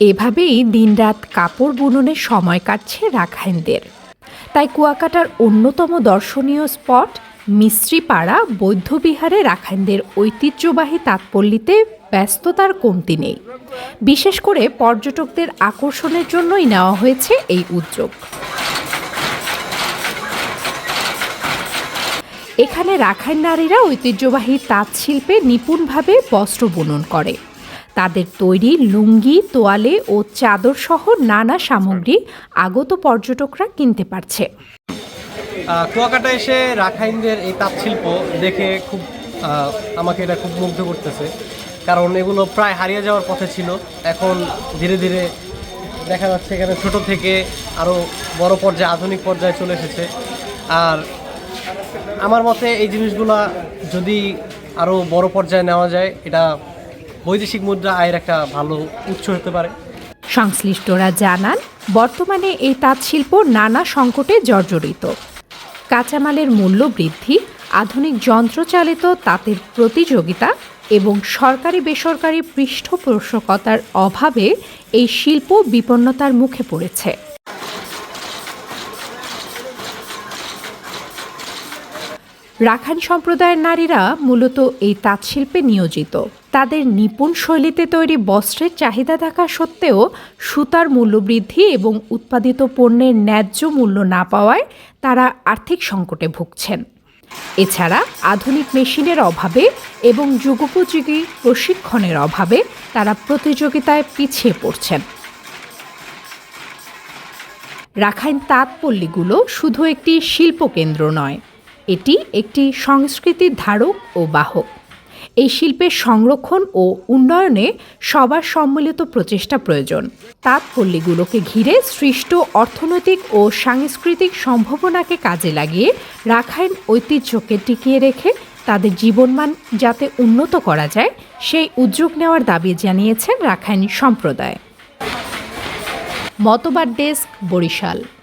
এভাবেই দিনরাত কাপড় বুননের সময় কাটছে রাখাইনদের। তাই কুয়াকাটার অন্যতম দর্শনীয় স্পট মিস্ত্রিপাড়া বৌদ্ধবিহারে রাখাইনদের ঐতিহ্যবাহী তাৎপল্যিতে ব্যস্ততার কমতি নেই। বিশেষ করে পর্যটকদের আকর্ষণের জন্যই নেওয়া হয়েছে এই উদ্যোগ। এখানে রাখাইন নারীরা ঐতিহ্যবাহী তাঁত শিল্পে নিপুণভাবে বস্ত্র বুনন করে। তাদের তৈরি লুঙ্গি, তোয়ালে ও চাদর সহ নানা সামগ্রী আগত পর্যটকরা কিনতে পারছে। কুয়াকাটা এসে রাখাইনদের এই তাঁত শিল্প দেখে খুব আমাকে এটা খুব মুগ্ধ করতেছে। কারণ এগুলো প্রায় হারিয়ে যাওয়ার পথে ছিল। এখন ধীরে ধীরে দেখা যাচ্ছে এখানে ছোট থেকে আরও বড় পর্যায়ে, আধুনিক পর্যায়ে চলে এসেছে। আর আমার মতে এই জিনিসগুলা যদি আরও বড় পর্যায়ে নেওয়া যায়, এটা বৈদেশিক মুদ্রা আয়ের একটা ভালো উৎস হতে পারে। সংশ্লিষ্টরা জানান, বর্তমানে এই তাঁত শিল্প নানা সংকটে জর্জরিত। কাঁচামালের মূল্য বৃদ্ধি, আধুনিক যন্ত্রচালিত তাঁতের প্রতিযোগিতা এবং সরকারি বেসরকারি পৃষ্ঠপোষকতার অভাবে এই শিল্প বিপন্নতার মুখে পড়েছে। রাখাইন সম্প্রদায়ের নারীরা মূলত এই তাঁতশিল্পে নিয়োজিত। তাদের নিপুণ শৈলীতে তৈরি বস্ত্রের চাহিদা থাকা সত্ত্বেও সুতার মূল্যবৃদ্ধি এবং উৎপাদিত পণ্যের ন্যায্য মূল্য না পাওয়ায় তারা আর্থিক সংকটে ভুগছেন। এছাড়া আধুনিক মেশিনের অভাবে এবং যুগোপযোগী প্রশিক্ষণের অভাবে তারা প্রতিযোগিতায় পিছিয়ে পড়ছেন। রাখাইন তাঁতপল্লীগুলো শুধু একটি শিল্পকেন্দ্র নয় এটি একটি সংস্কৃতির ধারক ও বাহক। এই শিল্পের সংরক্ষণ ও উন্নয়নে সবার সম্মিলিত প্রচেষ্টা প্রয়োজন। তাঁতপল্লীগুলোকে ঘিরে সৃষ্ট অর্থনৈতিক ও সাংস্কৃতিক সম্ভাবনাকে কাজে লাগিয়ে রাখাইন ঐতিহ্যকে টিকিয়ে রেখে তাদের জীবনমান যাতে উন্নত করা যায়, সেই উদ্যোগ নেওয়ার দাবি জানিয়েছেন রাখাইন সম্প্রদায়। মতবাদ ডেস্ক বরিশাল।